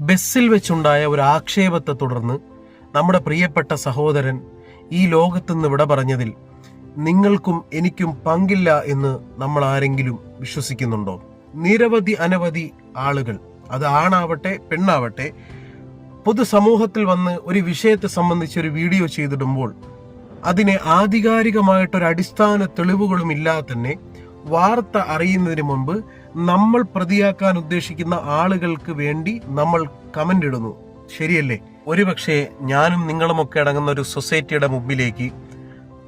ബസ്സിൽ വെച്ചുണ്ടായ ഒരു ആക്ഷേപത്തെ തുടർന്ന് നമ്മുടെ പ്രിയപ്പെട്ട സഹോദരൻ ഈ ലോകത്തു നിന്ന് വിട പറഞ്ഞതിൽ നിങ്ങൾക്കും എനിക്കും പങ്കില്ല എന്ന് നമ്മൾ ആരെങ്കിലും വിശ്വസിക്കുന്നുണ്ടോ? നിരവധി അനവധി ആളുകൾ അത് ആണാവട്ടെ പെണ്ണാവട്ടെ പൊതുസമൂഹത്തിൽ വന്ന് ഒരു വിഷയത്തെ സംബന്ധിച്ച് ഒരു വീഡിയോ ചെയ്തിടുമ്പോൾ അതിനെ ആധികാരികമായിട്ടൊരു അടിസ്ഥാന തെളിവുകളും ഇല്ലാതെ തന്നെ വാർത്ത അറിയുന്നതിന് മുമ്പ് നമ്മൾ പ്രതിയാക്കാൻ ഉദ്ദേശിക്കുന്ന ആളുകൾക്ക് വേണ്ടി നമ്മൾ കമന്റ് ഇടുന്നു. ശരിയല്ലേ? ഒരുപക്ഷെ ഞാനും നിങ്ങളുമൊക്കെ അടങ്ങുന്ന ഒരു സൊസൈറ്റിയുടെ മുമ്പിലേക്ക്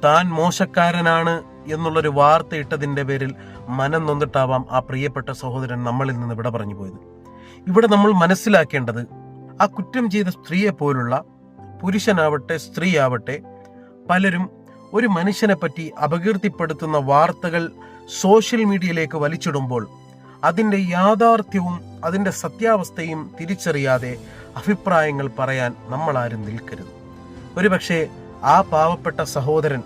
താൻ മോശക്കാരനാണ് എന്നുള്ളൊരു വാർത്ത ഇട്ടതിന്റെ പേരിൽ മനം നൊന്നിട്ടാവാം ആ പ്രിയപ്പെട്ട സഹോദരൻ നമ്മളിൽ നിന്ന് ഇവിടെ പറഞ്ഞു പോയത്. ഇവിടെ നമ്മൾ മനസ്സിലാക്കേണ്ടത് ആ കുറ്റം ചെയ്ത സ്ത്രീയെ പോലുള്ള പുരുഷനാവട്ടെ സ്ത്രീയാവട്ടെ പലരും ഒരു മനുഷ്യനെ പറ്റി അപകീർത്തിപ്പെടുത്തുന്ന വാർത്തകൾ സോഷ്യൽ മീഡിയയിലേക്ക് വലിച്ചിടുമ്പോൾ അതിന്റെ യാഥാർത്ഥ്യവും അതിന്റെ സത്യാവസ്ഥയും തിരിച്ചറിയാതെ അഭിപ്രായങ്ങൾ പറയാൻ നമ്മൾ ആരും നിൽക്കരുത്. ഒരുപക്ഷെ ആ പാവപ്പെട്ട സഹോദരൻ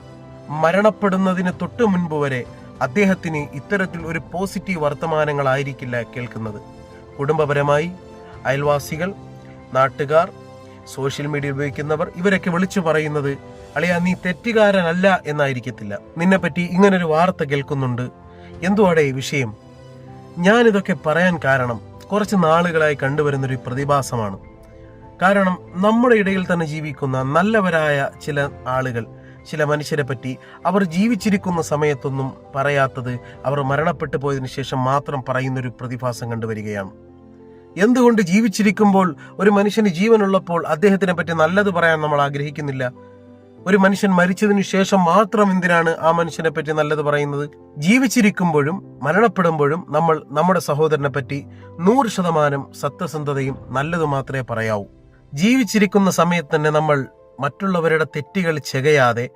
മരണപ്പെടുന്നതിന് തൊട്ടു മുൻപ് വരെ അദ്ദേഹത്തിന് ഇത്തരത്തിൽ ഒരു പോസിറ്റീവ് വർത്തമാനങ്ങളായിരിക്കില്ല കേൾക്കുന്നത്. കുടുംബപരമായി അയൽവാസികൾ നാട്ടുകാർ സോഷ്യൽ മീഡിയ ഉപയോഗിക്കുന്നവർ ഇവരൊക്കെ വിളിച്ചു പറയുന്നത് അളിയാ നീ തെറ്റുകാരനല്ല എന്നായിരിക്കത്തില്ല. നിന്നെപ്പറ്റി ഇങ്ങനൊരു വാർത്ത കേൾക്കുന്നുണ്ട്. ഈ വിഷയം? ഞാനിതൊക്കെ പറയാൻ കാരണം കുറച്ച് നാളുകളായി കണ്ടുവരുന്നൊരു പ്രതിഭാസമാണ്. കാരണം നമ്മുടെ ഇടയിൽ തന്നെ ജീവിക്കുന്ന നല്ലവരായ ചില ആളുകൾ ചില മനുഷ്യരെ പറ്റി അവർ ജീവിച്ചിരിക്കുന്ന സമയത്തൊന്നും പറയാത്തത് അവർ മരണപ്പെട്ടു പോയതിനു ശേഷം മാത്രം പറയുന്നൊരു പ്രതിഭാസം കണ്ടുവരികയാണ്. എന്തുകൊണ്ട് ജീവിച്ചിരിക്കുമ്പോൾ ഒരു മനുഷ്യന് ജീവനുള്ളപ്പോൾ അദ്ദേഹത്തിനെ പറ്റി നല്ലത് പറയാൻ നമ്മൾ ആഗ്രഹിക്കുന്നില്ല? ഒരു മനുഷ്യൻ മരിച്ചതിനു ശേഷം മാത്രം എന്തിനാണ് ആ മനുഷ്യനെ പറ്റി നല്ലത് പറയുന്നത്? ജീവിച്ചിരിക്കുമ്പോഴും മരണപ്പെടുമ്പോഴും നമ്മൾ നമ്മുടെ സഹോദരനെ പറ്റി നൂറ് ശതമാനം സത്യസന്ധതയും നല്ലതു മാത്രമേ പറയാവൂ. ജീവിച്ചിരിക്കുന്ന സമയത്ത് തന്നെ നമ്മൾ മറ്റുള്ളവരുടെ തെറ്റുകൾ ചെകയാതെ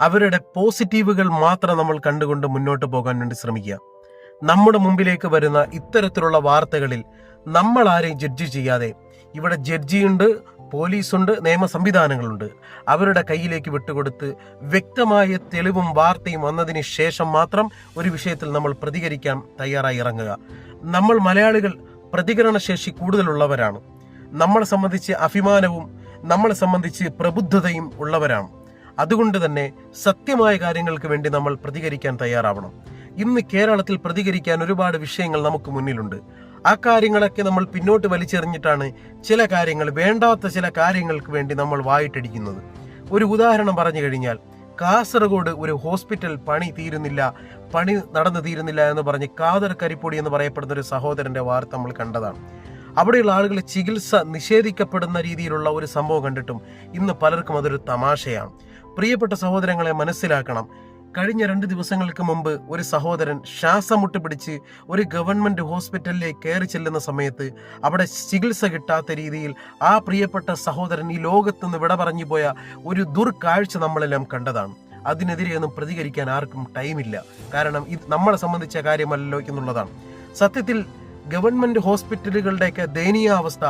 അവരുടെ പോസിറ്റീവുകൾ മാത്രം നമ്മൾ കണ്ടുകൊണ്ട് മുന്നോട്ട് പോകാൻ വേണ്ടി ശ്രമിക്കുക. നമ്മുടെ മുമ്പിലേക്ക് വരുന്ന ഇത്തരത്തിലുള്ള വാർത്തകളിൽ നമ്മൾ ആരെയും ജഡ്ജ് ചെയ്യാതെ ഇവിടെ ജഡ്ജിയുണ്ട് പോലീസുണ്ട് നിയമ സംവിധാനങ്ങളുണ്ട്. അവരുടെ കയ്യിലേക്ക് വിട്ടുകൊടുത്ത് വ്യക്തമായ തെളിവും വാർത്തയും വന്നതിന് ശേഷം മാത്രം ഒരു വിഷയത്തിൽ നമ്മൾ പ്രതികരിക്കാൻ തയ്യാറായി ഇറങ്ങുക. നമ്മൾ മലയാളികൾ പ്രതികരണശേഷി കൂടുതലുള്ളവരാണ്. നമ്മളെ സംബന്ധിച്ച് അഭിമാനവും നമ്മളെ സംബന്ധിച്ച് പ്രബുദ്ധതയും ഉള്ളവരാണ്. അതുകൊണ്ട് തന്നെ സത്യമായ കാര്യങ്ങൾക്ക് വേണ്ടി നമ്മൾ പ്രതികരിക്കാൻ തയ്യാറാവണം. ഇന്ന് കേരളത്തിൽ പ്രതികരിക്കാൻ ഒരുപാട് വിഷയങ്ങൾ നമുക്ക് മുന്നിലുണ്ട്. ആ കാര്യങ്ങളൊക്കെ നമ്മൾ പിന്നോട്ട് വലിച്ചെറിഞ്ഞിട്ടാണ് ചില കാര്യങ്ങൾ വേണ്ടാത്ത ചില കാര്യങ്ങൾക്ക് വേണ്ടി നമ്മൾ വായിട്ടടിക്കുന്നത് ഒരു ഉദാഹരണം പറഞ്ഞു കഴിഞ്ഞാൽ കാസർഗോഡ് ഒരു ഹോസ്പിറ്റൽ പണി തീരുന്നില്ല പണി നടന്നു തീരുന്നില്ല എന്ന് പറഞ്ഞ് കാതർ കരിപ്പൊടി എന്ന് പറയപ്പെടുന്ന ഒരു സഹോദരന്റെ വാർത്ത നമ്മൾ കണ്ടതാണ്. അവിടെയുള്ള ആളുകൾ ചികിത്സ നിഷേധിക്കപ്പെടുന്ന രീതിയിലുള്ള ഒരു സംഭവം കണ്ടിട്ടും ഇന്ന് പലർക്കും അതൊരു തമാശയാണ്. പ്രിയപ്പെട്ട സഹോദരങ്ങളെ മനസ്സിലാക്കണം കഴിഞ്ഞ രണ്ട് ദിവസങ്ങൾക്ക് മുമ്പ് ഒരു സഹോദരൻ ശ്വാസമുട്ട് പിടിച്ച് ഒരു ഗവൺമെന്റ് ഹോസ്പിറ്റലിലേക്ക് കയറി ചെല്ലുന്ന സമയത്ത് അവിടെ ചികിത്സ കിട്ടാത്ത രീതിയിൽ ആ പ്രിയപ്പെട്ട സഹോദരൻ ഈ ലോകത്തുനിന്ന് വിട പറഞ്ഞു പോയ ഒരു ദുർക്കാഴ്ച നമ്മളെല്ലാം കണ്ടതാണ്. അതിനെതിരെയൊന്നും പ്രതികരിക്കാൻ ആർക്കും ടൈമില്ല. കാരണം ഇത് നമ്മളെ സംബന്ധിച്ച കാര്യമല്ലോ എന്നുള്ളതാണ്. സത്യത്തിൽ ഗവൺമെന്റ് ഹോസ്പിറ്റലുകളുടെയൊക്കെ ദയനീയാവസ്ഥ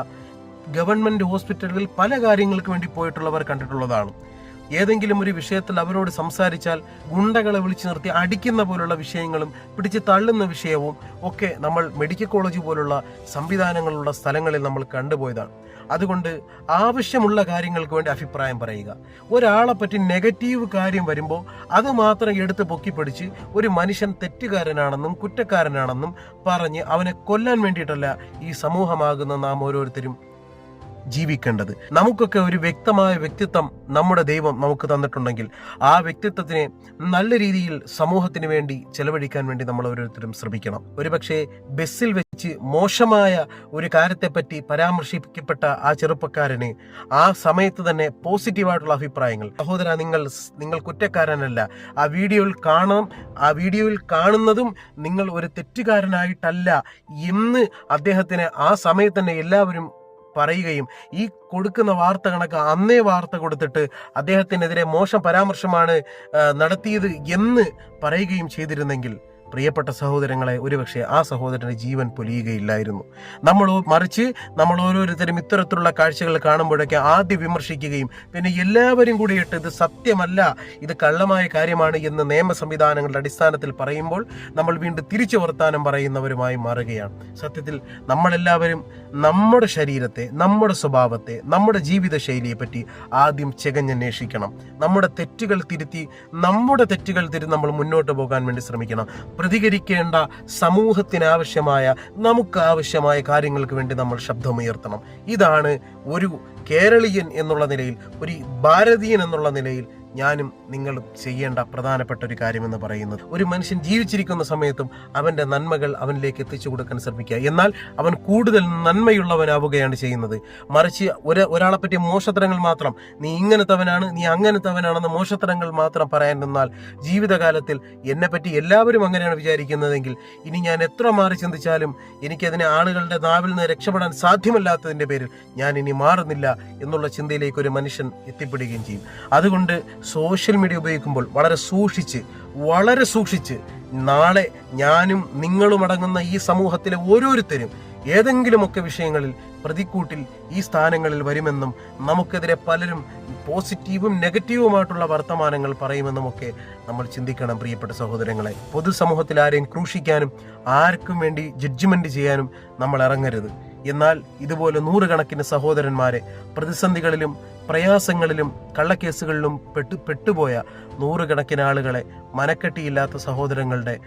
ഗവൺമെന്റ് ഹോസ്പിറ്റലുകളിൽ പല കാര്യങ്ങൾക്ക് വേണ്ടി പോയിട്ടുള്ളവർ കണ്ടിട്ടുള്ളതാണ്. ഏതെങ്കിലും ഒരു വിഷയത്തിൽ അവരോട് സംസാരിച്ചാൽ ഗുണ്ടകളെ വിളിച്ചു നിർത്തി അടിക്കുന്ന പോലുള്ള വിഷയങ്ങളും പിടിച്ച് തള്ളുന്ന വിഷയവും ഒക്കെ നമ്മൾ മെഡിക്കൽ കോളേജ് പോലുള്ള സംവിധാനങ്ങളുള്ള സ്ഥലങ്ങളിൽ നമ്മൾ കണ്ടുപോയതാണ്. അതുകൊണ്ട് ആവശ്യമുള്ള കാര്യങ്ങൾക്ക് വേണ്ടി അഭിപ്രായം പറയുക. ഒരാളെ പറ്റി നെഗറ്റീവ് കാര്യം വരുമ്പോൾ അത് മാത്രം എടുത്ത് പൊക്കിപ്പിടിച്ച് ഒരു മനുഷ്യൻ തെറ്റുകാരനാണെന്നും കുറ്റക്കാരനാണെന്നും പറഞ്ഞ് അവനെ കൊല്ലാൻ വേണ്ടിയിട്ടല്ല ഈ സമൂഹമാകുന്ന നാം ഓരോരുത്തരും ജീവിക്കേണ്ടത്. നമുക്കൊക്കെ ഒരു വ്യക്തമായ വ്യക്തിത്വം നമ്മുടെ ദൈവം നമുക്ക് തന്നിട്ടുണ്ടെങ്കിൽ ആ വ്യക്തിത്വത്തിനെ നല്ല രീതിയിൽ സമൂഹത്തിന് വേണ്ടി ചെലവഴിക്കാൻ വേണ്ടി നമ്മൾ ഓരോരുത്തരും ശ്രമിക്കണം. ഒരുപക്ഷെ ബസ്സിൽ വെച്ച് മോശമായ ഒരു കാര്യത്തെപ്പറ്റി പരാമർശിക്കപ്പെട്ട ആ ചെറുപ്പക്കാരന് ആ സമയത്ത് തന്നെ പോസിറ്റീവായിട്ടുള്ള അഭിപ്രായങ്ങൾ. സഹോദര നിങ്ങൾ നിങ്ങൾ കുറ്റക്കാരനല്ല. ആ വീഡിയോയിൽ കാണാം ആ വീഡിയോയിൽ കാണുന്നതും നിങ്ങൾ ഒരു തെറ്റുകാരനായിട്ടല്ല എന്ന് അദ്ദേഹത്തിന് ആ സമയത്ത് തന്നെ എല്ലാവരും പറയുകയും ഈ കൊടുക്കുന്ന വാർത്ത കണക്ക് അന്നേ വാർത്ത കൊടുത്തിട്ട് അദ്ദേഹത്തിനെതിരെ മോശം പരാമർശമാണ് നടത്തിയത് എന്ന് പറയുകയും ചെയ്തിരുന്നെങ്കിൽ പ്രിയപ്പെട്ട സഹോദരങ്ങളെ ഒരുപക്ഷെ ആ സഹോദരന്റെ ജീവൻ പൊലിയുകയില്ലായിരുന്നു. നമ്മൾ മറിച്ച് നമ്മൾ ഓരോരുത്തരും ഇത്തരത്തിലുള്ള കാഴ്ചകൾ കാണുമ്പോഴൊക്കെ ആദ്യം വിമർശിക്കുകയും പിന്നെ എല്ലാവരും കൂടിയിട്ട് ഇത് സത്യമല്ല ഇത് കള്ളമായ കാര്യമാണ് എന്ന് നിയമ സംവിധാനങ്ങളുടെ അടിസ്ഥാനത്തിൽ പറയുമ്പോൾ നമ്മൾ വീണ്ടും തിരിച്ചു വർത്താനം പറയുന്നവരുമായി മാറുകയാണ്. സത്യത്തിൽ നമ്മളെല്ലാവരും നമ്മുടെ ശരീരത്തെ നമ്മുടെ സ്വഭാവത്തെ നമ്മുടെ ജീവിത ശൈലിയെ പറ്റി ആദ്യം ചെകഞ്ഞന്വേഷിക്കണം. നമ്മുടെ തെറ്റുകൾ തിരുത്തി നമ്മുടെ തെറ്റുകൾ തിരുത്തി നമ്മൾ മുന്നോട്ട് പോകാൻ വേണ്ടി ശ്രമിക്കണം. പ്രതികരിക്കേണ്ട സമൂഹത്തിനാവശ്യമായ നമുക്ക് ആവശ്യമായ കാര്യങ്ങൾക്ക് വേണ്ടി നമ്മൾ ശബ്ദമുയർത്തണം. ഇതാണ് ഒരു കേരളീയൻ എന്നുള്ള നിലയിൽ ഒരു ഭാരതീയൻ എന്നുള്ള നിലയിൽ ഞാനും നിങ്ങളും ചെയ്യേണ്ട പ്രധാനപ്പെട്ട ഒരു കാര്യമെന്ന് പറയുന്നത് ഒരു മനുഷ്യൻ ജീവിച്ചിരിക്കുന്ന സമയത്തും അവന്റെ നന്മകൾ അവനിലേക്ക് എത്തിച്ചു കൊടുക്കാൻ ശ്രമിക്കുക. എന്നാൽ അവൻ കൂടുതൽ നന്മയുള്ളവനാവുകയാണ് ചെയ്യുന്നത്. മറിച്ച് ഒരു ഒരാളെ പറ്റിയ മോശത്തരങ്ങൾ മാത്രം നീ ഇങ്ങനത്തവനാണ് നീ അങ്ങനത്തവനാണെന്ന് മോശത്തരങ്ങൾ മാത്രം പറയാൻ നിന്നാൽ ജീവിതകാലത്തിൽ എന്നെപ്പറ്റി എല്ലാവരും അങ്ങനെയാണ് വിചാരിക്കുന്നതെങ്കിൽ ഇനി ഞാൻ എത്ര മാറി ചിന്തിച്ചാലും എനിക്കതിനെ ആളുകളുടെ നാവിൽ നിന്ന് രക്ഷപ്പെടാൻ സാധ്യമല്ലാത്തതിന്റെ പേരിൽ ഞാൻ ഇനി മാറുന്നില്ല എന്നുള്ള ചിന്തയിലേക്ക് ഒരു മനുഷ്യൻ എത്തിപ്പെടുകയും ചെയ്യും. അതുകൊണ്ട് സോഷ്യൽ മീഡിയ ഉപയോഗിക്കുമ്പോൾ വളരെ സൂക്ഷിച്ച് വളരെ സൂക്ഷിച്ച് നാളെ ഞാനും നിങ്ങളും അടങ്ങുന്ന ഈ സമൂഹത്തിലെ ഓരോരുത്തരും ഏതെങ്കിലുമൊക്കെ വിഷയങ്ങളിൽ പ്രതിക്കൂട്ടിൽ ഈ സ്ഥാനങ്ങളിൽ വരുമെന്നും നമുക്കെതിരെ പലരും പോസിറ്റീവും നെഗറ്റീവുമായിട്ടുള്ള വർത്തമാനങ്ങൾ പറയുമെന്നുമൊക്കെ നമ്മൾ ചിന്തിക്കണം പ്രിയപ്പെട്ട സഹോദരങ്ങളെ. പൊതുസമൂഹത്തിൽ ആരെയും ക്രൂശിക്കാനും ആർക്കും വേണ്ടി ജഡ്ജ്മെന്റ് ചെയ്യാനും നമ്മൾ ഇറങ്ങരുത്. എന്നാൽ ഇതുപോലെ നൂറുകണക്കിന് സഹോദരന്മാരെ പ്രതിസന്ധികളിലും പ്രയാസങ്ങളിലും കള്ളക്കേസുകളിലും പെട്ടു പെട്ടുപോയ നൂറുകണക്കിന് ആളുകളെ മനക്കെട്ടിയില്ലാത്ത സഹോദരങ്ങളുടെ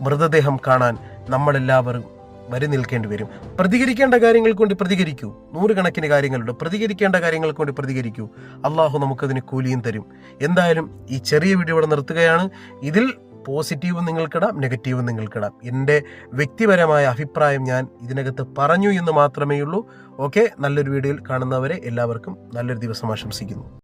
മൃതദേഹം കാണാൻ നമ്മളെല്ലാവരും വരി നിൽക്കേണ്ടി വരും. പ്രതികരിക്കേണ്ട കാര്യങ്ങൾക്ക് വേണ്ടി പ്രതികരിക്കൂ. നൂറുകണക്കിന് കാര്യങ്ങളുണ്ട്. പ്രതികരിക്കേണ്ട കാര്യങ്ങൾക്ക് വേണ്ടി പ്രതികരിക്കൂ. അള്ളാഹു നമുക്കതിന് കൂലിയും തരും. എന്തായാലും ഈ ചെറിയ വീഡിയോ ഇവിടെ നിർത്തുകയാണ്. ഇതിൽ പോസിറ്റീവും നിങ്ങൾക്കിടാം നെഗറ്റീവ് നിങ്ങൾക്കിടാം. എന്റെ വ്യക്തിപരമായ അഭിപ്രായം ഞാൻ ഇതിനകത്ത് പറഞ്ഞു എന്ന് മാത്രമേ ഉള്ളൂ ഓക്കെ നല്ലൊരു വീഡിയോയിൽ കാണുന്നവരെ എല്ലാവർക്കും നല്ലൊരു ദിവസം ആശംസിക്കുന്നു.